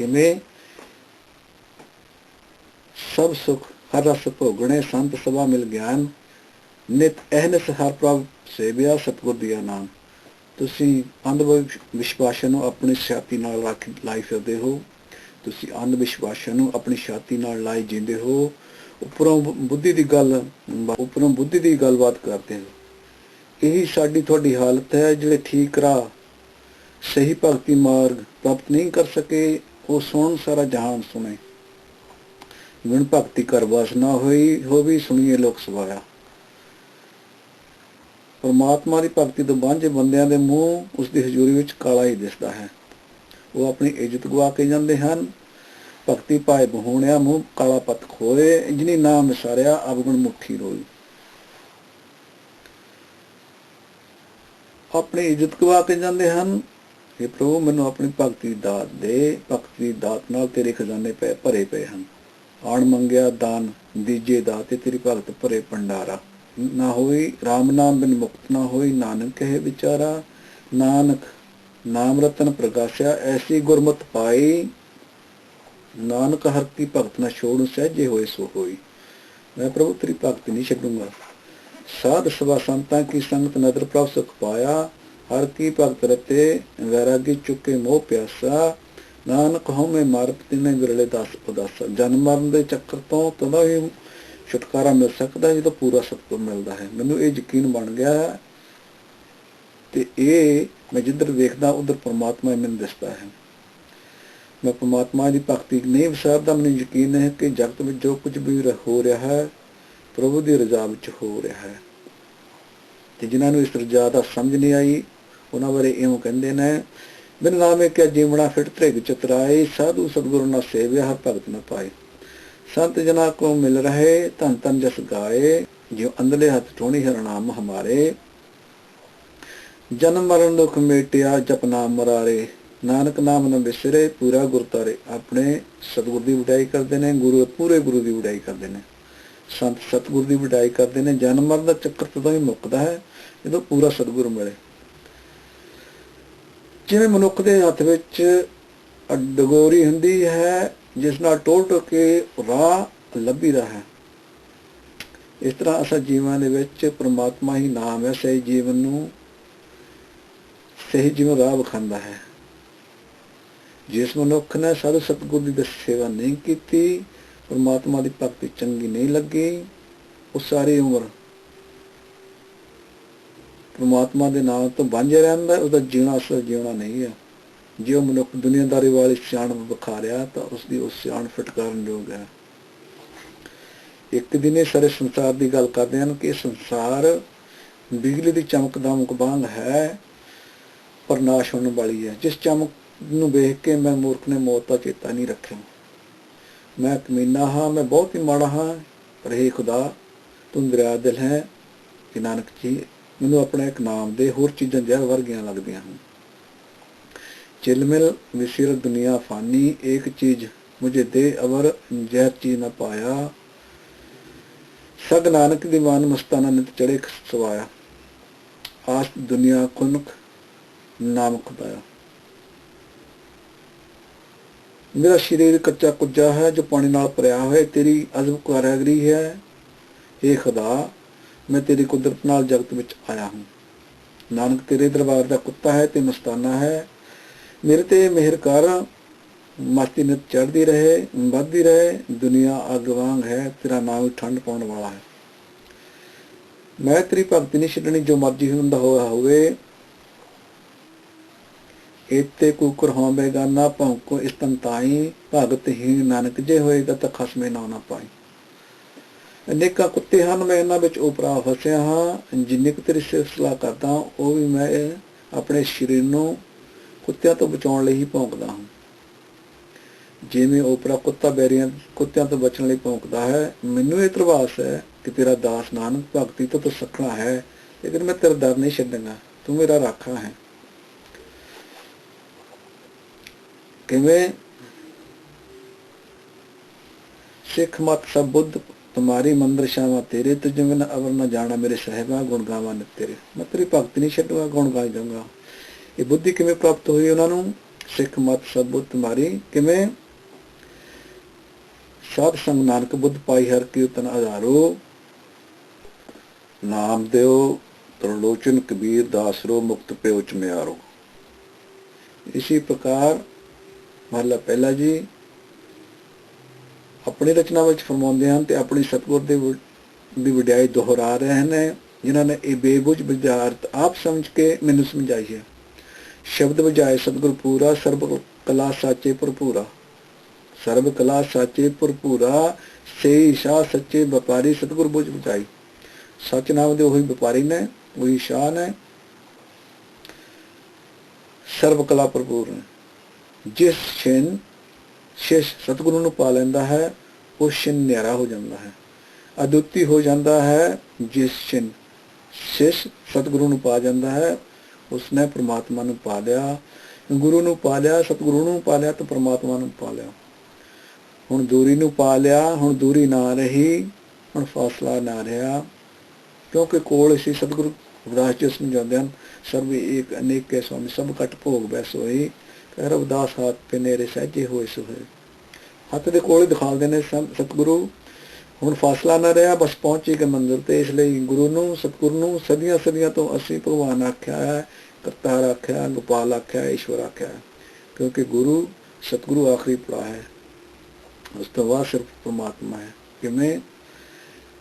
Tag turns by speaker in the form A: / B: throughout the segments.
A: ਕਿਵੇਂ ਸਭ ਸੁਖ ਹਰ ਰਸ ਭੋਗਣੇ, ਸੰਤ ਸਭਾ ਮਿਲ ਗਿਆਨ, ਨਿਤ ਅਹਨਸ ਹਰ ਪ੍ਰਭ ਸੇਵਿਆ ਸਤਗੁਰ ਦੀਆ ਨਾਮ। ਤੁਸੀਂ ਅੰਧ ਵਿਸ਼ਵਾਸਾਂ ਨੂੰ ਆਪਣੀ ਛਾਤੀ ਨਾਲ ਰੱਖ, ਲਾਈ ਫਿਰਦੇ ਹੋ। ਤੁਸੀਂ ਅੰਧ ਵਿਸ਼ਵਾਸਾਂ ਨੂੰ ਆਪਣੀ ਛਾਤੀ ਨਾਲ ਲਾਈ ਜਿੰਦੇ ਹੋ। ਉੱਪਰੋਂ ਬੁੱਧੀ ਦੀ ਗੱਲ ਉਪਰੋਂ ਬੁੱਧੀ ਦੀ ਗੱਲਬਾਤ ਕਰਦੇ ਹੋ। ਇਹੀ ਸਾਡੀ ਤੁਹਾਡੀ ਹਾਲਤ ਹੈ, ਜਿਹੜੇ ਠੀਕ ਰਾਹ, ਸਹੀ ਭਗਤੀ ਮਾਰਗ ਪ੍ਰਾਪਤ ਨਹੀਂ ਕਰ ਸਕੇ। ਉਹ ਸੁਣ ਸਾਰਾ ਜਹਾਨ ਸੁਣੇ। ਵਿਣ ਭਗਤੀ ਕਰ ਵਾਸਨਾ ਹੋਈ, ਹੋ ਵੀ ਸੁਣੀਏ ਲੋਕ ਸਵਾਇਆ। ਪਰਮਾਤਮਾ ਦੀ ਭਗਤੀ ਤੋਂ ਵਾਂਝੇ ਬੰਦਿਆਂ ਦੇ ਮੂੰਹ ਉਸ ਦੀ ਹਜ਼ੂਰੀ ਵਿੱਚ ਕਾਲਾ ਹੀ ਦਿਸਦਾ ਹੈ। ਉਹ ਆਪਣੀ ਇੱਜ਼ਤ ਗਵਾ ਕੇ ਜਾਂਦੇ ਹਨ। ਭਗਤੀ ਪਾਏ ਬਹੂਣਿਆ ਮੂੰਹ ਕਾਲਾ ਪਤ ਖੋਏ, ਜਿਨੀ ਨਾਮ ਵਿਸਾਰਿਆ, ਅਵਗੁਣ ਮੁਖੀ ਰੋਈ। ਆਪਣੀ ਇੱਜ਼ਤ ਗਵਾ ਕੇ ਜਾਂਦੇ ਹਨ। ਇਹ ਪ੍ਰਭੂ, ਮੈਨੂੰ ਆਪਣੀ ਭਗਤੀ ਦਾ ਦੇ। ਦੀ ਦਾਤ ਨਾਲ ਤੇਰੇ ਖਜ਼ਾਨੇ ਪਏ ਭਰੇ ਪਏ ਹਨ। ਆਣ ਮੰਗਿਆ ਦਾਨ ਦੀਜੇ ਦਾਤੇ ਤੇਰੀ ਭਗਤ ਭਰੇ ਭੰਡਾਰਾ। ਨਾ ਹੋਈ RAM ਨਾਮ ਬਿਨ ਮੁਕਤ, ਨਾ ਹੋਈ ਨਾਨਕ ਕਹੇ ਵਿਚਾਰਾ। ਨਾਨਕ ਨਾਮ ਰਤਨ ਪ੍ਰਗਾਸਿਆ ਐਸੀ ਗੁਰਮਤ ਪਾਈ। ਨਾਨਕ ਹਰ ਕੀ ਭਗਤ ਨਾ ਛੋੜ, ਸਹਿਜੇ ਹੋਏ ਸੋ ਹੋਈ। ਮੈਂ ਪ੍ਰਭੂ, ਤੇਰੀ ਭਗਤ ਨਹੀਂ ਛੱਡੂੰਗਾ। ਸਾਧ ਸਵਾ ਸੰਤਾਂ ਕੀ ਸੰਗਤ ਨਦਰ ਪ੍ਰਭ ਸੁਖ ਪਾਇਆ। ਹਰ ਕੀ ਭਗਤ ਰਤੇ, ਵੈਰਾਗੀ ਚੁੱਕੇ ਮੋਹ ਪਿਆਸਾ। ਨਾਨਕ ਹਉਮੈ ਮਾਰਤ ਤਿਨੇ ਵਿਰਲੇ ਦਾਸ ਉਦਾਸ। ਜਨਮ ਮਰਨ ਦੇ ਚੱਕਰ ਤੋਂ ਤਦੋਂ ਹੀ ਛੁਟਕਾਰਾ ਮਿਲ ਸਕਦਾ ਜਦੋਂ ਪੂਰਾ ਸਤਿਗੁਰ ਮਿਲਦਾ ਹੈ। ਮੈਨੂੰ ਇਹ ਯਕੀਨ ਬਣ ਗਿਆ ਤੇ ਇਹ ਮੈਂ ਜਿੱਧਰ ਵੇਖਦਾ, ਉਧਰ ਪਰਮਾਤਮਾ ਮੈਨੂੰ ਦਿਸਦਾ ਹੈ। ਮੈਂ ਪਰਮਾਤਮਾ ਦੀ ਭਗਤੀ ਨਹੀਂ ਵਿਸਾਰਦਾ, ਮੈਨੂੰ ਯਕੀਨ ਹੈ ਕਿ ਜਗਤ ਵਿੱਚ ਜੋ ਕੁਝ ਵੀ ਹੋ ਰਿਹਾ ਹੈ, ਪ੍ਰਭੂ ਦੀ ਰਜ਼ਾ ਵਿੱਚ ਹੋ ਰਿਹਾ ਹੈ। ਤੇ ਜਿਨ੍ਹਾਂ ਨੂੰ ਇਸ ਰਜ਼ਾ ਦਾ ਸਮਝ ਨਹੀਂ ਆਈ, ਉਹਨਾਂ ਬਾਰੇ ਇਉਂ ਕਹਿੰਦੇ ਨੇ ਬਿਨ ਨਾਮੇ ਕਿ ਜੀਵਣਾ ਫਿਟ ਤ੍ਰਿਗ ਚਤਰਾਏ, ਸਾਧੂ ਸਤਗੁਰੂ ਨਾ ਸੇਵਿਆ, ਹਰ ਭਗਤ ਨਾ ਪਾਏ। ਸੰਤ ਜਨਾ ਕੋ ਮਿਲ ਰਹੇ, ਧੰਨ ਧੰਨ ਜਸ ਗਾਏ, ਜਿਉ ਅੰਦਲੇ ਹੱਥ ਟੋਣੀ ਹਰਨਾਮ ਹਮਾਰੇ। ਜਨਮ ਮਰਨ ਦੁਖ ਮੇਟਿਆ, ਜਪ ਨਾਮ ਮਰਾਰੇ। ਨਾਨਕ ਨਾਮ ਨ ਵਿਸਰੇ ਪੂਰਾ ਗੁਰ ਤਾਰੇ ਆਪਣੇ। ਸਤਗੁਰ ਦੀ ਵਡਾਈ ਕਰਦੇ ਨੇ, ਗੁਰੂ ਪੂਰੇ ਗੁਰੂ ਦੀ ਵਡਾਈ ਕਰਦੇ ਨੇ। ਸੰਤ ਸਤਗੁਰ ਦੀ ਵਡਾਈ ਕਰਦੇ ਨੇ, ਜਨਮ ਮਰਨ ਦਾ ਚੱਕਰ ਤਦੋਂ ਹੀ ਮੁੱਕਦਾ ਹੈ, ਜਦੋਂ ਪੂਰਾ ਸਤਗੁਰ ਮਿਲੇ। ਜਿਵੇਂ ਮਨੁੱਖ ਦੇ ਹੱਥ ਵਿੱਚ ਡਗੋਰੀ ਹੁੰਦੀ ਹੈ, ਜਿਸ ਨਾਲ ਟੋਲ ਟੋ ਕੇ ਰਾਹ ਲੱਭੀਦਾ ਹੈ। ਇਸ ਤਰ੍ਹਾਂ ਅਸਾ ਜੀਵਨ ਦੇ ਵਿੱਚ ਪ੍ਰਮਾਤਮਾ ਹੀ ਨਾਮ ਹੈ, ਸਹੀ ਜੀਵਨ ਨੂੰ ਸਹੀ ਜੀਵਨ ਰਾਹ ਵਿਖਾਉਂਦਾ ਹੈ। ਜਿਸ ਮਨੁੱਖ ਨੇ ਸਾਧ ਸਤਗੁਰ ਦੀ ਸੇਵਾ ਨਹੀਂ ਕੀਤੀ, ਪਰਮਾਤਮਾ ਦੀ ਭਗਤੀ ਚੰਗੀ ਨਹੀਂ ਲੱਗੀ, ਉਹ ਸਾਰੀ ਉਮਰ ਪ੍ਰਮਾਤਮਾ ਦੇ ਨਾਮ ਤੋਂ ਵਾਂਝੇ ਰਹਿੰਦਾ ਉਹਦਾ ਜੀਣਾ ਅਸਲ ਜੀਣਾ ਨਹੀਂ ਹੈ। ਜੇ ਉਹ ਮਨੁੱਖ ਦੁਨੀਆਦਾਰੀ ਵਾਲੀ ਸਿਆਣ ਵਿਖਾ ਰਿਹਾ, ਤਾਂ ਉਸ ਦੀ ਉਸ ਸਿਆਣ ਫਟਕਾਰਨ ਯੋਗ ਹੈ। ਇੱਕ ਦਿਨ ਇਹ ਸਾਰੇ ਸੰਸਾਰ ਦੀ ਗੱਲ ਕਰਦੇ ਹਨ ਕਿ ਸੰਸਾਰ ਬਿਜਲੀ ਦੀ ਚਮਕ ਦਾ ਮੁਕਬਾਂਗ ਹੈ, ਪਰ ਨਾਸ਼ ਹੋਣ ਵਾਲੀ ਹੈ। ਜਿਸ ਚਮਕ ਨੂੰ ਵੇਖ ਕੇ ਮੈਂ ਮੂਰਖ ਨੇ ਮੌਤ ਦਾ ਚੇਤਾ ਨਹੀਂ ਰੱਖਿਆ। ਮੈਂ ਕਮੀਨਾ ਹਾਂ, ਮੈਂ ਬਹੁਤ ਹੀ ਮਾੜਾ ਹਾਂ, ਪਰ ਇਹ ਖੁਦਾ, ਤੂੰ ਦਰਿਆ ਦਿਲ ਹੈ, ਕਿ ਨਾਨਕ ਜੀ ਮੈਨੂੰ ਆਪਣਾ ਇੱਕ ਨਾਮ ਦੇ ਹੋਰ ਚੀਜ਼ਾਂ ਜ਼ਹਿਰ ਵਰਗੀਆਂ ਲੱਗਦੀਆਂ ਹਨ चिलमिल विसिर दुनिया फानी एक चीज मुझे दे अवर जह चीज न पाया सग नानक दीवान मस्ताना नित चढ़े सवाया आस दुनिया कुनक नाम खुदाया ਮੇਰਾ ਸਰੀਰ ਕੱਚਾ ਕੁੱਜਾ ਹੈ ਜੋ ਪਾਣੀ ਨਾਲ ਭਰਿਆ ਹੋਇਆ ਤੇਰੀ ਅਜ਼ਬ ਕਾਰਗਰੀ ਹੈ ਏ ਖੁਦਾ ਮੈਂ ਤੇਰੀ ਕੁਦਰਤ ਨਾਲ ਜਗਤ ਵਿੱਚ ਆਇਆ ਹਾਂ। ਨਾਨਕ, ਤੇਰੇ ਦਰਬਾਰ ਦਾ ਕੁੱਤਾ ਹੈ ਤੇ ਮਸਤਾਨਾ ਹੈ। ਮੇਰੇ ਤੇ ਮਿਹਰ ਕਰ। ਮਸਤੀ ਨਿਤ ਚੜਦੀ ਰਹੇ, ਵੱਧਦੀ ਰਹੇ। ਦੁਨੀਆ ਅੱਗ ਵਾਂਗ ਹੈ, ਤੇਰਾ ਨਾਮ ਠੰਡ ਪਾਉਣ ਵਾਲਾ ਹੈ। ਮੈਂ ਤੇਰੀ ਭਗਤੀ ਨਹੀਂ ਛੱਡਣੀ, ਜੋ ਮਰਜ਼ੀ ਹੁੰਦਾ ਹੋਇਆ ਹੋਵੇ। ਇਤੇ ਕੁਕਰ ਹੋਵੇ ਗਾਨਾ ਭੌਂਕੋ ਇਸਤੰਤਾਈ ਭਗਤ ਹੀ ਨਾਨਕ ਜੇ ਹੋਏਗਾ ਤਾਂ ਖਸਮੇ ਨਾ ਨਾ ਪਾਈ। ਅਨੇਕਾਂ ਕੁੱਤੇ ਹਨ, ਮੈਂ ਇਹਨਾਂ ਵਿੱਚ ਉਪਰਾ ਫਸਿਆ ਹਾਂ। ਜਿੰਨੇ ਕੁ ਤੇਰੀ ਸਿਫਤਲਾ ਕਰਦਾ ਉਹ ਵੀ ਮੈਂ ਆਪਣੇ ਸਰੀਰ ਨੂੰ ਕੁੱਤਿਆਂ ਤੋਂ ਬਚਾਉਣ ਲਈ ਹੀ ਭੌਂਕਦਾ ਹਾਂ। ਜਿਵੇਂ ਉਪਰਾ ਕੁੱਤਾ ਬੈਰੀਆਂ, ਕੁੱਤਿਆਂ ਤੋਂ ਬਚਣ ਲਈ ਭੌਂਕਦਾ ਹੈ, ਮੈਨੂੰ ਇਹ ਤਰਵਾਸ ਹੈ ਕਿ ਤੇਰਾ ਦਾਸ ਨਾਨਕ ਭਗਤੀ ਤੋਂ ਤੂੰ ਸਖਣਾ ਹੈ, ਲੇਕਿਨ ਮੈਂ ਤੇਰਾ ਦਰ ਨਹੀਂ ਛੱਡਾਂਗਾ ਤੂੰ ਮੇਰਾ ਰਾਖਾ ਹੈ। ਕਿਵੇਂ? ਸਿੱਖ ਮਤ ਸਭ ਬੁੱਧ ਤੁਮਾਰੀ ਮੰਦਰ ਸ਼ਾਮਾ ਤੇਰੇ ਤੁਝ ਬਿਨ ਅਵਰ ਨਾ ਜਾਣਾ ਮੇਰੇ ਸਹਿਬਾ ਗੁਣ ਗਾਵਾਂ ਨੇ ਤੇਰੇ ਮੈਂ ਤੇਰੀ ਭਗਤੀ ਨਹੀਂ ਛੱਡੂਗਾ ਗੁਣ ਗਾਈ ਜਾਊਂਗਾ ਇਹ ਬੁੱਧੀ ਕਿਵੇਂ ਪ੍ਰਾਪਤ ਹੋਈ ਉਹਨਾਂ ਨੂੰ ਸਿੱਖ ਮਤ ਸਤਬੁੱਧ ਤੁਮਾਰੀ ਕਿਵੇਂ ਸਾਧ ਸੰਗ ਨਾਨਕ ਬੁੱਧ ਪਾਈ ਹਰ ਕੀਰਤਨ ਆਧਾਰੋ ਨਾਮ ਦਿਓ ਤਰਲੋਚਨ ਕਬੀਰ ਦਾਸਰੋ ਮੁਕਤ ਪਿਓ ਚਮਿਆਰੋ ਇਸੇ ਪ੍ਰਕਾਰ ਮਹਲਾ ਪਹਿਲਾ ਜੀ ਆਪਣੀ ਰਚਨਾ ਵਿੱਚ ਫਰਮਾਉਂਦੇ ਹਨ ਤੇ ਆਪਣੀ ਸਤਿਗੁਰ ਦੇ ਦੀ ਵਡਿਆਈ ਦੁਹਰਾ ਰਹੇ ਨੇ, ਜਿਨ੍ਹਾਂ ਨੇ ਇਹ ਬੇਬੁਝ ਵਿਚਾਰਤ ਆਪ ਸਮਝ ਕੇ ਮੈਨੂੰ ਸਮਝਾਈ ਹੈ। ਸ਼ਬਦ ਵਜਾਏ ਸਤਿਗੁਰ ਪੂਰਾ, ਸਰਬ ਕਲਾ ਸਾਚੇ ਭਰਪੂਰਾ ਸਰਬ ਕਲਾ ਸਾਚੇ ਭਰਪੂਰਾ ਸੇ ਸ਼ਾਹ ਸੱਚੇ ਵਪਾਰੀ ਸਤਿਗੁਰ ਬੁਝ ਬਚਾਈ ਸੱਚ ਨਾਮ ਦੇ ਉਹੀ ਵਪਾਰੀ ਨੇ, ਉਹੀ ਸ਼ਾਹ ਨੇ। ਸਰਬ ਕਲਾ ਭਰਪੂਰ ਨੇ। ਜਿਸ ਛਿਨ ਸ਼ਿਸ਼ ਸਤਿਗੁਰੂ ਨੂੰ ਪਾ ਲੈਂਦਾ ਹੈ, ਉਹ ਛਿਨ ਨਿਆਰਾ ਹੋ ਜਾਂਦਾ ਹੈ। ਅਦੁੱਤੀ ਹੋ ਜਾਂਦਾ ਹੈ, ਜਿਸ ਛਿਨ ਸ਼ਿਸ਼ ਸਤਿਗੁਰੂ ਨੂੰ ਪਾ ਜਾਂਦਾ ਹੈ, ਉਸਨੇ ਪ੍ਰਮਾਤਮਾ ਨੂੰ ਪਾ ਲਿਆ। ਗੁਰੂ ਨੂੰ ਪਾ ਲਿਆ, ਸਤਿਗੁਰੂ ਨੂੰ ਪਾ ਲਿਆ ਤਾਂ ਪ੍ਰਮਾਤਮਾ ਨੂੰ ਪਾ ਲਿਆ। ਹੁਣ ਦੂਰੀ ਨੂੰ ਪਾ ਲਿਆ, ਹੁਣ ਦੂਰੀ ਨਾ ਰਹੀ, ਹੁਣ ਫਾਸਲਾ ਨਾ ਰਿਹਾ। ਕਿਉਂਕਿ ਕੋਲ ਸੀ ਸਤਿਗੁਰੂ ਉਦਾਸ ਜਿਸ ਨੂੰ ਜਾਂਦੇ ਹਨ ਸਰਬ ਏਕ ਅਨੇਕ ਕੇ ਸਵਾਮੀ, ਸਭ ਕਟ ਭੋਗ ਬੈਸ ਹੋਈ। ਕਹਿ ਰਵਿਦਾਸ ਹੱਥ ਤੇ ਨੇਰੇ ਸਹਿਜੇ ਹੋਏ ਸੁਹੇ। ਹੱਥ ਦੇ ਕੋਲ ਦਿਖਾਲਦੇ ਨੇ ਸਤਿਗੁਰੂ, ਹੁਣ ਫਾਸਲਾ ਨਾ ਰਿਹਾ, ਬਸ ਪਹੁੰਚੇ ਕੇ ਮੰਜ਼ਿਲ ਤੇ, ਇਸ ਲਈ ਗੁਰੂ ਨੂੰ, ਸਤਿਗੁਰੂ ਨੂੰ ਸਦੀਆਂ ਸਦੀਆਂ ਤੋਂ ਅਸੀਂ ਭਗਵਾਨ ਆਖਿਆ ਹੈ, ਕਰਤਾਰ ਆਖਿਆ ਗੋਪਾਲ ਆਖਿਆ ਈਸ਼ਵਰ ਆਖਿਆ ਕਿਉਂਕਿ ਗੁਰੂ ਸਤਿਗੁਰੂ ਆਖਰੀ ਪੜਾ ਹੈ। ਉਸ ਤੋਂ ਬਾਅਦ ਸਿਰਫ ਪ੍ਰਮਾਤਮਾ ਹੈ। ਕਿਵੇਂ?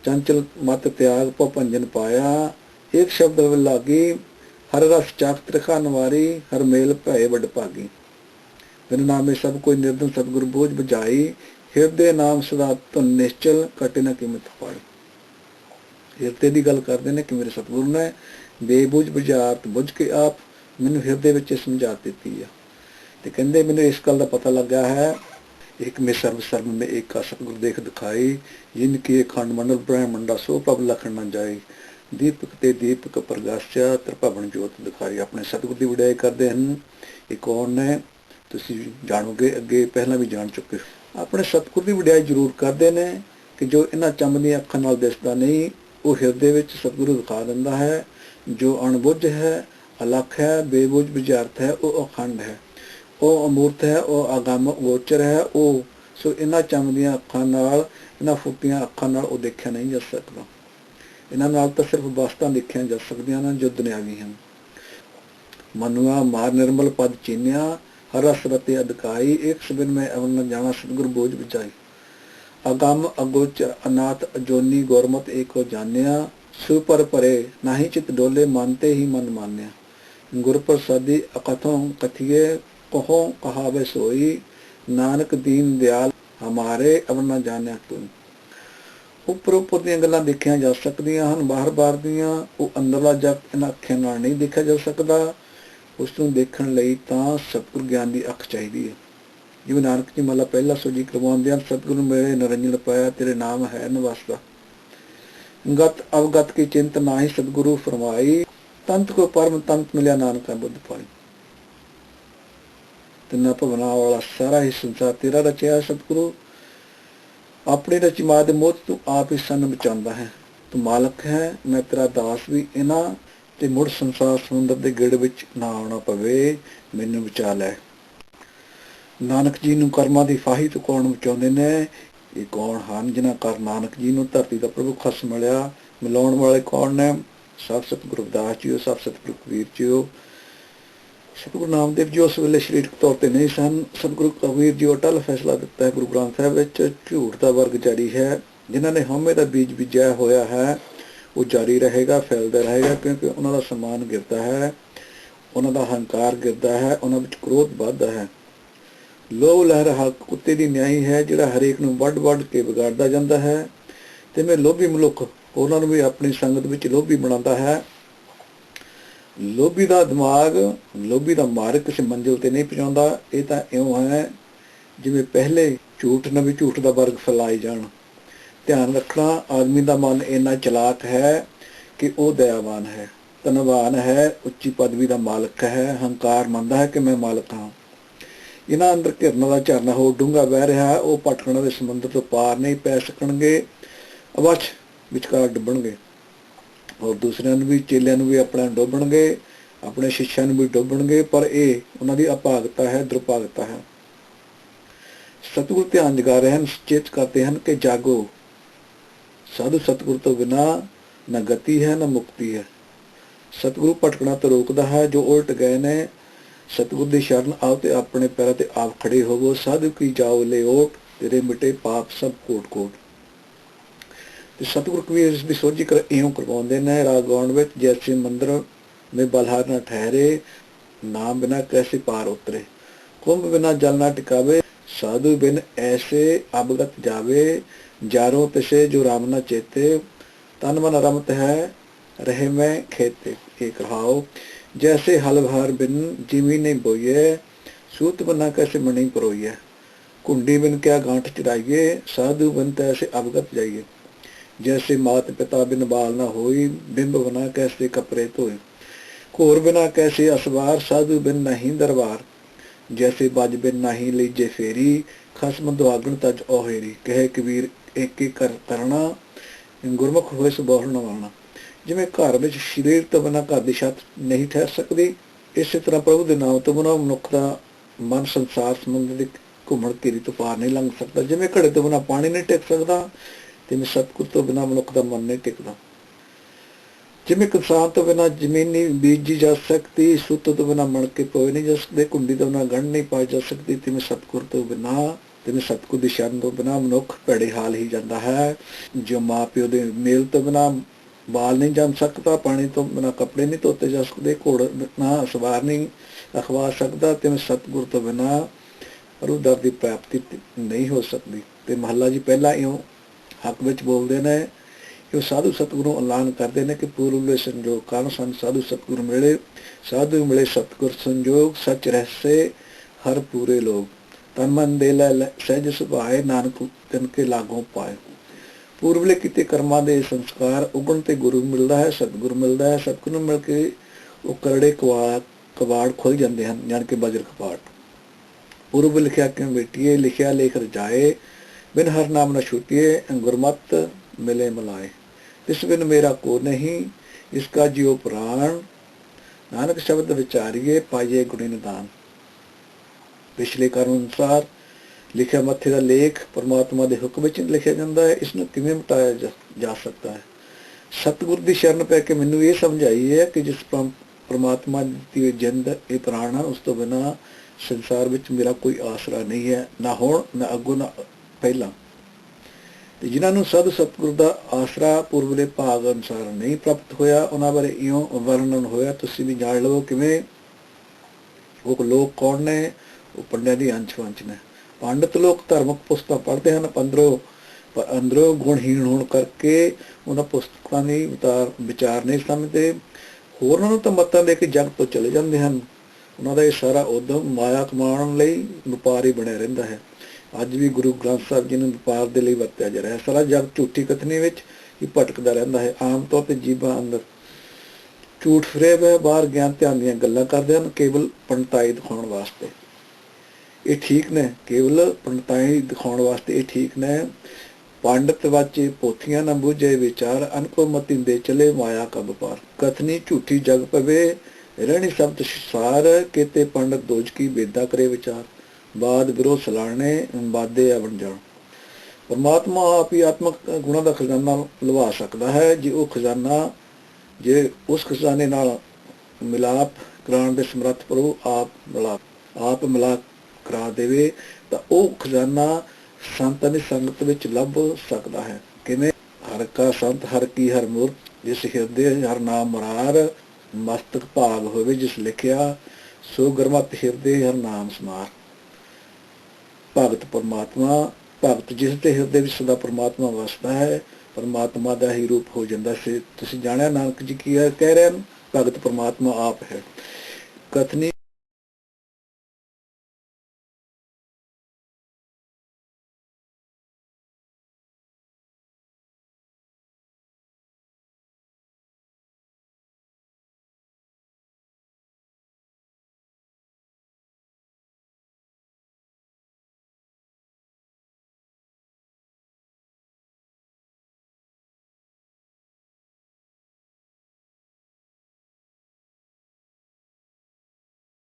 A: ਚੰਚਲ ਮਤ ਤਿਆਗ ਪੋ ਭੰਜਨ ਪਾਇਆ, ਇੱਕ ਸ਼ਬਦ ਲਾਗੀ, ਹਰ ਰਸ ਚਾਖ ਤ੍ਰਿਖਾ ਨਵਾਰੀ, ਹਰ ਮੇਲ ਭਏ ਵੱਡ ਭਾਗੀ। ਬਿਨ ਨਾਮੇ ਸਭ ਕੋਈ ਨਿਰਦਨ ਸਤਿਗੁਰ ਬੋਝ ਬੁਝਾਈ, ਹਿਰਦੇ ਨਾਮ ਸਦਾ ਧੁਨ ਨਿਸ਼ਚਲ ਕਟੇ ਨਾ ਕੀਮਤ ਪਾਈ। ਹਿਰਦੇ ਦੀ ਗੱਲ ਕਰਦੇ ਨੇ ਕਿ ਮੇਰੇ ਸਤਿਗੁਰ ਨੇ ਬੇਬੁਝ ਬੁਝਾਰਤ ਬੁਝ ਕੇ ਆਪ ਮੈਨੂੰ ਹਿਰਦੇ ਵਿੱਚ ਸਮਝਾ ਦਿੱਤੀ ਆ। ਤੇ ਕਹਿੰਦੇ ਮੈਨੂੰ ਇਸ ਗੱਲ ਦਾ ਪਤਾ ਲੱਗਾ ਹੈ, ਇੱਕ ਮੇ ਸਰਬ ਸਰਬ ਮੇ ਏਕਾ ਸਤਿਗੁਰ ਦੇਖ ਦਿਖਾਈ, ਜਿਨ ਕੀ ਅਖੰਡ ਮੰਡਲ ਬ੍ਰਹਮੰਡਾ ਸੋ ਪ੍ਰਭ ਲਖਣ ਨਾ ਜਾਏ ਦੀਪਕ ਤੇ ਦੀਪਕ ਪ੍ਰਗਾਸ਼ਿਆ, ਤ੍ਰਿਭਵਨ ਜੋਤ ਦਿਖਾਈ। ਆਪਣੇ ਸਤਿਗੁਰ ਦੀ ਵਿੜਾਈ ਕਰਦੇ ਹਨ। ਇਹ ਕੌਣ ਨੇ? ਤੁਸੀਂ ਜਾਣੋਗੇ ਅੱਗੇ ਪਹਿਲਾਂ ਵੀ ਜਾਣ ਚੁੱਕੇ ਹੋ। ਆਪਣੇ ਸਤਿਗੁਰ ਦੀ ਵਿੜਾਈ ਜ਼ਰੂਰ ਕਰਦੇ ਨੇ ਕਿ ਜੋ ਇਹਨਾਂ ਚੰਮਦੀਆਂ ਅੱਖਾਂ ਨਾਲ ਦਿਸਦਾ ਨਹੀਂ, ਉਹ ਹਿਰਦੇ ਵਿੱਚ ਸਤਿਗੁਰੂ ਦਿਖਾ ਦਿੰਦਾ ਹੈ। ਜੋ ਅਣਬੁੱਝ ਹੈ, ਅਲਖ ਹੈ, ਬੇਬੁੱਝ ਵਿਚਾਰਤ ਹੈ, ਉਹ ਅਖੰਡ ਹੈ। ਉਹ ਅਮੂਰਤ ਹੈ, ਉਹ ਆਗਮ ਗੋਚਰ ਹੈ, ਉਹ ਸੋ ਇਹਨਾਂ ਚਮਦੀਆਂ ਅੱਖਾਂ ਨਾਲ, ਇਹਨਾਂ ਫੁੱਟੀਆਂ ਅੱਖਾਂ ਨਾਲ ਉਹ ਦੇਖਿਆ ਨਹੀਂ ਜਾ ਸਕਦਾ। ਇਹਨਾਂ ਨਾਲ ਤਾਂ ਸਿਰਫ ਵਸਤਾਂ ਦੇਖੀਆਂ ਜਾ ਸਕਦੀਆਂ ਨੇ ਜੋ ਦੁਨਿਆਵੀ ਹਨ। ਮਨੁਆ, ਮਾਰ ਨਿਰਮਲ ਪਦ ਚੀਨਿਆ ਹਰ ਰਸ ਇੱਕ ਸਬਨ ਮੈਂ ਅਵਨ ਜਾਣਾ ਸਤਿਗੁਰ ਬੋਝ ਵਿਚਾਈ ਅਗੰਮ ਅਗੋਚਰ ਅਨਾਥ ਅਜੋਨੀ ਗੁਰਮਤ ਏਕੋ ਜਾਣਿਆ, ਸੁਪਰ ਪਰੇ ਨਾਹੀ ਚਿਤ ਡੋਲੇ ਮੰਨਤੇ ਹੀ ਮਨ ਮਾਨਿਆ। ਗੁਰ ਪ੍ਰਸਾਦੀ ਅਕਥੋਂ ਕਥੀਏ, ਕਹੋ ਕਹਾਵੇ ਸੋਈ, ਨਾਨਕ ਦੀਨ ਦਿਆਲ ਹਮਾਰੇ ਅਵਨ ਨ ਜਾਣਿਆ ਤੂੰ। ਉੱਪਰ ਉੱਪਰ ਦੀਆਂ ਗੱਲਾਂ ਦੇਖੀਆਂ ਜਾ ਸਕਦੀਆਂ ਹਨ, ਬਾਹਰ ਬਾਹਰ ਦੀਆਂ, ਉਹ ਅੰਦਰਲਾ ਜਗਤ ਇਹਨਾਂ ਅੱਖਾਂ ਨਾਲ ਨਹੀਂ ਦੇਖਿਆ ਜਾ ਸਕਦਾ। ਉਸ ਨੂੰ ਦੇਖਣ ਲਈ ਤਾਂ ਸਤਿਗੁਰ ਗਿਆਨ ਦੀ ਅੱਖ ਚਾਹੀਦੀ ਹੈ। ਜਿਵੇਂ ਨਾਨਕ ਜੀ ਮੱਲਾ ਪਹਿਲਾ ਸੋਜੀ ਕਰਵਾਉਂਦੇ ਹਨ, ਸਤਿਗੁਰੂ ਮੇਰੇ ਨਰੰਜਨ ਪਾਇਆ ਤੇਰੇ ਨਾਮ ਹੈ ਨਿਵਾਸਦਾ ਗਤ ਅਵਗਤ ਕੀ ਚਿੰਤ ਨਾਹੀ ਸਤਿਗੁਰੂ ਫਰਮਾਈ, ਤੰਤ ਕੋ ਪਰਮ ਤੰਤ ਮਿਲਿਆ ਨਾਨਕਾ ਬੁੱਧ ਪਾਈ ਤਿੰਨਾ ਭਵਨਾ ਵਾਲਾ ਸਾਰਾ ਹੀ ਸੰਸਾਰ ਤੇਰਾ ਰਚਿਆ ਸਤਿਗੁਰੂ। ਆਪਣੇ ਰਚਿਮਾ ਦੇ ਮੋਤ ਤੂੰ ਆਪ ਹੀ ਸਾਨੂੰ ਬਚਾਉਂਦਾ ਹੈ। ਤੂੰ ਮਾਲਕ ਹੈ, ਮੈਂ ਤੇਰਾ ਦਾਸ ਵੀ, ਇਹਨਾਂ ਤੇ ਮੁੜ ਸੰਸਾਰ ਸਮੁੰਦਰ ਦੇ ਗੇੜ ਵਿੱਚ ਨਾ ਆਉਣਾ ਪਵੇ, ਮੈਨੂੰ ਬਚਾ ਲੈ। ਨਾਨਕ ਜੀ ਨੂੰ ਕਰਮਾਂ ਦੀ ਫਾਹੀ ਤੋਂ ਕੌਣ ਬਚਾਉਂਦੇ ਨੇ? ਇਹ ਕੌਣ ਹਨ ਜਿਨ੍ਹਾਂ ਕਰ ਨਾਨਕ ਜੀ ਨੂੰ ਧਰਤੀ ਦਾ ਪ੍ਰਭੂ ਖਸ ਮਿਲਿਆ? ਮਿਲਾਉਣ ਵਾਲੇ ਕੌਣ ਨੇ? ਸਭ ਸਤਿਗੁਰੂ ਰਵਿਦਾਸ ਜੀ ਸਤ ਸਤਿਗੁਰੂ ਕਬੀਰ ਜੀ ਸਤਿਗੁਰੂ ਨਾਮਦੇਵ ਜੀ ਉਸ ਵੇਲੇ ਸਰੀਰਕ ਤੌਰ ਤੇ ਨਹੀਂ ਸਨ। ਸਤਿਗੁਰੂ ਕਬੀਰ ਜੀ ਅਟਲ ਫੈਸਲਾ ਦਿੱਤਾ ਹੈ, ਗੁਰੂ ਗ੍ਰੰਥ ਸਾਹਿਬ ਵਿੱਚ, ਝੂਠ ਦਾ ਵਰਗ ਜਾਰੀ ਹੈ। ਜਿਨ੍ਹਾਂ ਨੇ ਹਉਮੈ ਦਾ ਬੀਜ ਬੀਜਿਆ ਹੋਇਆ ਹੈ ਉਹ ਜਾਰੀ ਰਹੇਗਾ, ਫੈਲਦਾ ਰਹੇਗਾ ਕਿਉਂਕਿ ਉਹਨਾਂ ਦਾ ਸਮਾਨ ਗਿਰਦਾ ਹੈ, ਉਹਨਾਂ ਦਾ ਹੰਕਾਰ ਗਿਰਦਾ ਹੈ, ਉਹਨਾਂ ਵਿੱਚ ਕ੍ਰੋਧ ਵੱਧਦਾ ਹੈ। ਲੋਭ, ਲਹਿਰ, ਹੱਕ ਕੁੱਤੇ ਦੀ ਨਿਆਈ ਹੈ ਜਿਹੜਾ ਹਰੇਕ ਨੂੰ ਵੱਡ ਵੱਡ ਕੇ ਵਿਗਾੜਦਾ ਜਾਂਦਾ ਹੈ ਤੇ ਮੈਂ ਲੋਭੀ ਮਨੁੱਖ, ਉਹਨਾਂ ਨੂੰ ਵੀ ਆਪਣੀ ਸੰਗਤ ਵਿੱਚ ਲੋਭੀ ਬਣਾਉਂਦਾ ਹੈ। ਲੋਭੀ ਦਾ ਦਿਮਾਗ, ਲੋਭੀ ਦਾ ਮਾਰਗ ਕਿਸੇ ਮੰਜ਼ਿਲ ਤੇ ਨਹੀਂ ਪਹੁੰਚਾਉਂਦਾ, ਇਹ ਤਾਂ ਇਉਂ ਹੈ ਜਿਵੇਂ ਪਹਿਲੇ ਝੂਠ ਨਾਲ ਝੂਠ ਦਾ ਵਰਗ ਫੈਲਾਏ ਜਾਣ। ਧਿਆਨ ਰੱਖਣਾ, ਆਦਮੀ ਦਾ ਮਨ ਇੰਨਾ ਚਲਾਕ ਹੈ ਕਿ ਉਹ ਦਇਆਵਾਨ ਹੈ, ਧਨਵਾਨ ਹੈ, ਉੱਚੀ ਪਦਵੀ ਦਾ ਮਾਲਕ ਹੈ, ਹੰਕਾਰ ਮੰਨਦਾ ਹੈ ਕਿ ਮੈਂ ਮਾਲਕ ਹਾਂ। ਇਹਨਾਂ ਅੰਦਰ ਘਿਰਨਾ ਦਾ ਝਰਨਾ ਹੋ ਡੂੰਘਾ ਵਹਿ ਰਿਹਾ ਉਹ ਭਟਕਣ ਦੇ ਸਮੁੰਦਰ ਤੋਂ ਪਾਰ ਨਹੀਂ ਪੈ ਸਕਣਗੇ, ਅਵਛ ਵਿਚਕਾਰ ਡੁੱਬਣਗੇ। ਔਰ ਦੂਸਰਿਆਂ ਨੂੰ ਵੀ, ਚੇਲਿਆਂ ਨੂੰ ਵੀ ਆਪਣਾ ਡੋਬਣਗੇ, ਆਪਣੇ ਸਿੱਖਿਆਂ ਨੂੰ ਵੀ ਡੋਬਣਗੇ, ਪਰ ਇਹ ਉਹਨਾਂ ਦੀ ਅਪਾਗਤਾ ਹੈ, ਦੁਰਭਾਗਤਾ ਹੈ। ਸਤਿਗੁਰ ਧਿਆਨ ਜਗਾ ਰਹੇ ਹਨ, ਸੁਚੇਤ ਕਰਦੇ ਹਨ ਕਿ ਜਾਗੋ ਸਾਧੂ ਸਤਿਗੁਰ ਤੋਂ ਬਿਨਾ ਨਾ ਗਤੀ ਹੈ, ਨਾ ਮੁਕਤੀ ਹੈ। ਸਤਿਗੁਰੂ ਭਟਕਣਾ ਤੋਂ ਰੋਕਦਾ ਹੈ, ਜੋ ਉਲਟ ਗਏ ਨੇ, ਸਤਿਗੁਰ ਦੀ ਸ਼ਰਨ ਆਓ ਤੇ ਆਪਣੇ ਪੈਰਾਂ ਤੇ ਆਪ ਖੜੇ ਹੋਵੋ। ਸਾਧੂ ਕੀ ਜਾਓ ਲੈ ਤੇਰੇ ਮਿਟੇ ਪਾਪ ਸਭ ਕੋਟ ਕੋਟ ਤੇ ਸਤਿਗੁਰ ਕਬੀਰ ਇਸ ਦੀ ਸੋਝੀ ਕਰ ਇਉਂ ਕਰਵਾਉਂਦੇ ਨੇ, ਰਾਗ ਗਾਉਣ ਵਿੱਚ ਜੈਸੇ ਮੰਦਰ ਮੇ ਬਲਹਾਰ ਨਾ ਠਹਿਰੇ, ਨਾਮ ਬਿਨਾ ਕੈਸੇ ਪਾਰ ਉਤਰੇ। ਕੁੰਭ ਬਿਨਾ ਜਲ ਨਾ ਟਿਕਾਵੇ, ਸਾਧੂ ਬਿਨ ਐਸੇ ਅਬਗਤ ਜਾਵੇ ਜਾਰੋ ਤਿਸੇ ਜੋ ਰਾਮ ਨਾ ਚੇਤੇ, ਤਨ ਮਨ ਰਮਤ ਹੈ, ਰਹੇ ਮੈਂ ਖੇਤੇ ਇੱਕ ਰਹਾਓ ਜੈਸੇ ਹਲ ਭਾਰ ਬਿਨ ਜਿਮੀ ਨਹੀਂ ਬੋਈਏ, ਸੂਤ ਬਨਾ ਕੈਸੇ ਮਣੀ ਪਰੋਈਏ। ਕੁੰਡੀ ਬਿਨ ਕਿਆ ਗਾਂਠ ਚੜਾਈਏ, ਸਾਧੂ ਬਿਨ ਤੈਸੇ ਅਵਗਤ ਜਾਈਏ। ਜੈਸੇ ਮਾਤ ਪਿਤਾ ਬਿਨ ਬਾਲ ਨਾ ਹੋਈ, ਬਿੰਬ ਬਨਾ ਕੈਸੇ ਕਪਰੇ ਧੋਏ। ਘੋਰ ਬਿਨਾ ਕੈਸੇ ਅਸਵਾਰ, ਸਾਧੂ ਬਿਨ ਨਹੀਂ ਦਰਬਾਰ ਜੈਸੇ ਬਜ ਬਿਨ ਨਹੀਂ ਲੀਜੇ ਫੇਰੀ, ਖਸਮ ਦੁਆਗਣ ਤਜ ਉਹੇਰੀ ਕਹੇ ਕਬੀਰ ਇੱਕ ਇੱਕ ਕਰ ਕਰਨਾ ਗੁਰਮੁਖ ਹੋਏ ਸੁਬਹੁ ਨਵਾਣਾ ਜਿਵੇਂ ਘਰ ਵਿੱਚ ਸਰੀਰ ਤੋਂ ਬਿਨਾਂ ਘਰ ਦੀ ਛੱਤ ਨਹੀਂ ਠਹਿਰ ਸਕਦੀ, ਇਸੇ ਤਰ੍ਹਾਂ ਪ੍ਰਭੂ ਦੇ ਨਾਮ ਤੋਂ ਬਿਨਾਂ ਮਨੁੱਖ ਦਾ ਮਨ ਸੰਸਾਰ ਸੰਬੰਧੀ ਘੁੰਮਣ ਘੇਰੀ ਤੋਂ ਪਾਰ ਨਹੀਂ ਲੰਘ ਸਕਦਾ। ਜਿਵੇਂ ਘੜੇ ਤੋਂ ਬਿਨਾਂ ਪਾਣੀ ਨਹੀਂ ਟਿਕ ਸਕਦਾ ਤਿਵੇਂ ਸਤਿਗੁਰ ਤੋਂ ਬਿਨਾਂ ਮਨੁੱਖ ਦਾ ਮਨ ਨਹੀਂ ਟਿਕਦਾ। ਜਿਵੇਂ ਕਿਸਾਨ ਤੋਂ ਬਿਨਾਂ ਜ਼ਮੀਨ ਨਹੀਂ ਬੀਜੀ ਜਾ ਸਕਦੀ, ਸੁੱਤ ਤੋਂ ਬਿਨਾਂ ਮਣ ਕੇ ਪੋਏ ਨਹੀਂ ਜਾ ਸਕਦੇ ਕੁੰਡੀ ਤੋਂ ਬਿਨਾਂ ਗਣ ਨਹੀਂ ਪਾਈ ਜਾ ਸਕਦੀ ਤਿਵੇਂ ਸਤਿਗੁਰ ਤੋਂ ਬਿਨਾਂ ਤਿਵੇਂ ਸਤਿਗੁਰ ਦੀ ਸ਼ਰਨ ਤੋਂ ਬਿਨਾਂ ਮਨੁੱਖ ਭੜੇ ਹਾਲ ਹੀ ਜਾਂਦਾ ਹੈ। ਜੋ ਮਾਪਿਓ ਦੇ ਮੇਲ ਤੋਂ ਬਿਨਾਂ ਬਾਲ ਨਹੀਂ ਜੰਮ ਸਕਦਾ, ਪਾਣੀ ਤੋਂ ਬਿਨਾਂ ਕੱਪੜੇ ਨਹੀਂ ਧੋਤੇ ਜਾ ਸਕਦੇ, ਘੋੜ ਨਾ ਸਵਾਰ ਨਹੀਂ ਅਖਵਾ ਸਕਦਾ ਤੇ ਸਤਿਗੁਰ ਤੋਂ ਬਿਨਾਂ ਰੂਦਰ ਦੀ ਪ੍ਰਾਪਤੀ ਨਹੀਂ ਹੋ ਸਕਦੀ। ਤੇ ਮਹੱਲਾ ਜੀ ਪਹਿਲਾਂ ਇਉਂ ਹੱਕ ਵਿੱਚ ਬੋਲਦੇ ਨੇ ਕਿ ਸਾਧੂ ਸਤਿਗੁਰੂ ਐਲਾਨ ਕਰਦੇ ਨੇ ਕਿ ਪੂਰਵਲੇ ਸੰਜੋਗ ਕਾਰਨ ਸੰਤ ਸਾਧੂ ਸਤਿਗੁਰੂ ਮਿਲੇ। ਸਾਧੂ ਮਿਲੇ ਸਤਿਗੁਰ ਸੰਜੋਗ, ਸੱਚ ਰਹਸੇ, ਹਰ ਪੂਰੇ ਲੋਕ। ਤਨ ਦੇ ਲੈ ਸਹਿਜ ਸੁਭਾਏ ਨਾਨਕ ਤਨ ਕੇ ਲਾਗੋਂ ਪਾਏ ਪੂਰਵਲੇ ਕੀਤੇ ਕਰਮਾਂ ਦੇ ਸੰਸਕਾਰ ਉਗਣ ਤੇ ਗੁਰੂ ਮਿਲਦਾ ਹੈ, ਸਤਿਗੁਰ ਮਿਲਦਾ ਹੈ, ਸਤਿਗੁਰੂ ਨੂੰ ਮਿਲ ਕੇ ਉਹ ਕਰੜੇ ਕਵਾ ਕਵਾੜ ਖੁੱਲ ਜਾਂਦੇ ਹਨ, ਜਾਣ ਕੇ ਬਜਰ ਕਪਾਟ ਪੂਰਬ ਲਿਖਿਆ ਕਿ ਬੇਟੀਏ, ਲਿਖਿਆ ਲੇਖ ਰਜਾਏ, ਬਿਨ ਹਰ ਨਾਮ ਨਾ ਛੁਟਿਏ ਗੁਰਮਤ ਮਿਲੇ ਮਲਾਏ। ਇਸ ਬਿਨ ਮੇਰਾ ਕੋ ਨਹੀਂ, ਇਸ ਕਾ ਜਿਉ ਪ੍ਰਾਣ। ਨਾਨਕ ਸ਼ਬਦ ਵਿਚਾਰੀਏ, ਪਾਈਏ ਗੁਣੀ ਨਿਦਾਨ। ਪਿਛਲੇ ਕਰਮ ਅਨੁਸਾਰ ਲਿਖਿਆ ਮੱਥੇ ਦਾ ਲੇਖ ਪਰਮਾਤਮਾ ਦੇ ਹੁਕਮ ਵਿੱਚ ਲਿਖਿਆ ਜਾਂਦਾ ਹੈ, ਇਸ ਨੂੰ ਕਿਵੇਂ ਮਿਟਾਇਆ ਜਾ ਸਕਦਾ ਹੈ? ਸਤਿਗੁਰ ਦੀ ਸ਼ਰਨ ਪੈ ਕੇ ਮੈਨੂੰ ਇਹ ਸਮਝਾਈ ਹੈ ਕਿ ਜਿਸ ਪਰਮਾਤਮਾ ਦੀ ਜਿੰਦ ਇਹ ਪ੍ਰਾਣ ਉਸ ਤੋਂ ਬਿਨਾ ਸੰਸਾਰ ਵਿੱਚ ਮੇਰਾ ਕੋਈ ਆਸਰਾ ਨਹੀਂ ਹੈ, ਨਾ ਹੁਣ, ਨਾ ਅੱਗੋਂ, ਨਾ ਪਹਿਲਾਂ। ਤੇ ਜਿਨ੍ਹਾਂ ਨੂੰ ਸਦ ਸਤਿਗੁਰ ਦਾ ਆਸਰਾ ਪੂਰਵਲੇ ਭਾਗ ਅਨੁਸਾਰ ਨਹੀਂ ਪ੍ਰਾਪਤ ਹੋਇਆ, ਉਹਨਾਂ ਬਾਰੇ ਇਉਂ ਵਰਣਨ ਹੋਇਆ, ਤੁਸੀਂ ਵੀ ਜਾਣ ਲਵੋ ਕਿਵੇਂ ਉਹ ਲੋਕ ਕੌਣ ਨੇ ਉਹ ਪੰਡਿਆਂ ਦੀ ਅੰਸ਼ ਵੰਸ਼ ਨੇ। ਪੰਡਤ ਲੋਕ ਧਾਰਮਿਕ ਪੁਸਤਕਾਂ ਪੜ੍ਹਦੇ ਹਨ, ਪੰਦਰੋਂ ਪਰ ਅੰਦਰੋਂ ਗੁਣਹੀਣ ਹੋਣ ਕਰਕੇ ਉਹਨਾਂ ਪੁਸਤਕਾਂ ਦੀ ਵਿਚਾਰ ਵਿਚਾਰ ਨਹੀਂ ਸਮਝਦੇ। ਹੋਰਾਂ ਨੂੰ ਤਾਂ ਮਤਾਂ ਦੇ ਕੇ ਜਗ ਤੋਂ ਚਲੇ ਜਾਂਦੇ ਹਨ। ਉਹਨਾਂ ਦਾ ਇਹ ਸਾਰਾ ਉਦਮ ਮਾਇਆ ਕਮਾਉਣ ਲਈ ਵਪਾਰ ਹੀ ਬਣਿਆ ਰਹਿੰਦਾ ਹੈ। ਅੱਜ ਵੀ ਗੁਰੂ ਗ੍ਰੰਥ ਸਾਹਿਬ ਜੀ ਨੂੰ ਵਪਾਰ ਦੇ ਲਈ ਵਰਤਿਆ ਜਾ ਰਿਹਾ ਹੈ। ਸਾਰਾ ਜਗ ਝੂਠੀ ਕਥਨੀ ਵਿੱਚ ਹੀ ਭਟਕਦਾ ਰਹਿੰਦਾ ਹੈ। ਆਮ ਤੌਰ ਤੇ ਜੀਵਾਂ ਅੰਦਰ ਝੂਠ ਫਰੇਬ ਹੈ। ਬਾਹਰ ਗਿਆਨ ਧਿਆਨ ਦੀਆਂ ਗੱਲਾਂ ਕਰਦੇ ਹਨ, ਕੇਵਲ ਪੰਡਤਾਈ ਦਿਖਾਉਣ ਵਾਸਤੇ। ਇਹ ਠੀਕ ਨੇ, ਕੇਵਲ ਪੰਡਤਾਈ ਦਿਖਾਉਣ ਵਾਸਤੇ ਇਹ ਠੀਕ ਨੇ। ਪੰਡਤ ਵਾਚੇ ਪੋਥੀਆਂ ਨਾ ਬੁਝੇ, ਵਿਚਾਰ ਅਨਕੋ ਮਤਿੰਦੇ ਚਲੇ ਮਾਇਆ ਕਾ ਵਪਾਰ ਕਥਨੀ ਝੂਠੀ ਜਗ ਪਵੇ, ਰਹਿਣੀ ਸ਼ਬਦ ਸਾਰ, ਕੀਤੇ ਪੰਡਤ ਦੋਜ ਕੀ ਵੇਦਾ ਕਰੇ ਵਿਚਾਰ। ਬਾਦ ਵਿਰੋ ਸਲਾਣੇ, ਬਾਦੇ ਆਵਣ ਜਾਣ। ਪਰਮਾਤਮਾ ਆਪ ਹੀ ਆਤਮਕ ਗੁਣਾ ਦਾ ਖਜ਼ਾਨਾ ਲਵਾ ਸਕਦਾ ਹੈ। ਜੇ ਉਹ ਖਜ਼ਾਨਾ, ਜੇ ਉਸ ਖਜ਼ਾਨੇ ਨਾਲ ਮਿਲਾਪ ਕਰਾਉਣ ਦੇ ਸਮਰੱਥ ਪ੍ਰਭੂ ਆਪ ਮਿਲਾਪ ਆਪ ਮਿਲਾਪ ਕਰਾ ਦੇਵੇ ਤਾਂ ਉਹ ਖਜ਼ਾਨਾ ਸੰਤਾਂ ਦੀ ਸੰਗਤ ਵਿੱਚ ਲੱਭ ਸਕਦਾ ਹੈ। ਕਿਵੇਂ? ਹਰ ਕਾ ਸੰਤ, ਹਰ ਕੀ, ਹਰ ਮੂਰ ਜਿਸ ਹਿਰਦੇ ਹਰ ਨਾਮ ਮਰਾਰ, ਮਸਤਕ ਭਾਗ ਹੋਵੇ ਜਿਸ ਲਿਖਿਆ, ਸੋ ਗਰਮਤ ਹਿਰਦੇ ਹਰ ਨਾਮ ਸਮਾਰ। ਭਗਤ ਪਰਮਾਤਮਾ, ਭਗਤ ਜਿਸ ਦੇ ਹਿਰਦੇ ਵਿੱਚ ਸਦਾ ਪਰਮਾਤਮਾ ਵਸਦਾ ਹੈ, ਪਰਮਾਤਮਾ ਦਾ ਹੀ ਰੂਪ ਹੋ ਜਾਂਦਾ ਸੀ। ਤੁਸੀਂ ਜਾਣਿਆ ਨਾਨਕ ਜੀ ਕੀ ਕਹਿ ਰਹੇ ਹਨ? ਭਗਤ ਪਰਮਾਤਮਾ ਆਪ ਹੈ। ਕਥਨੀ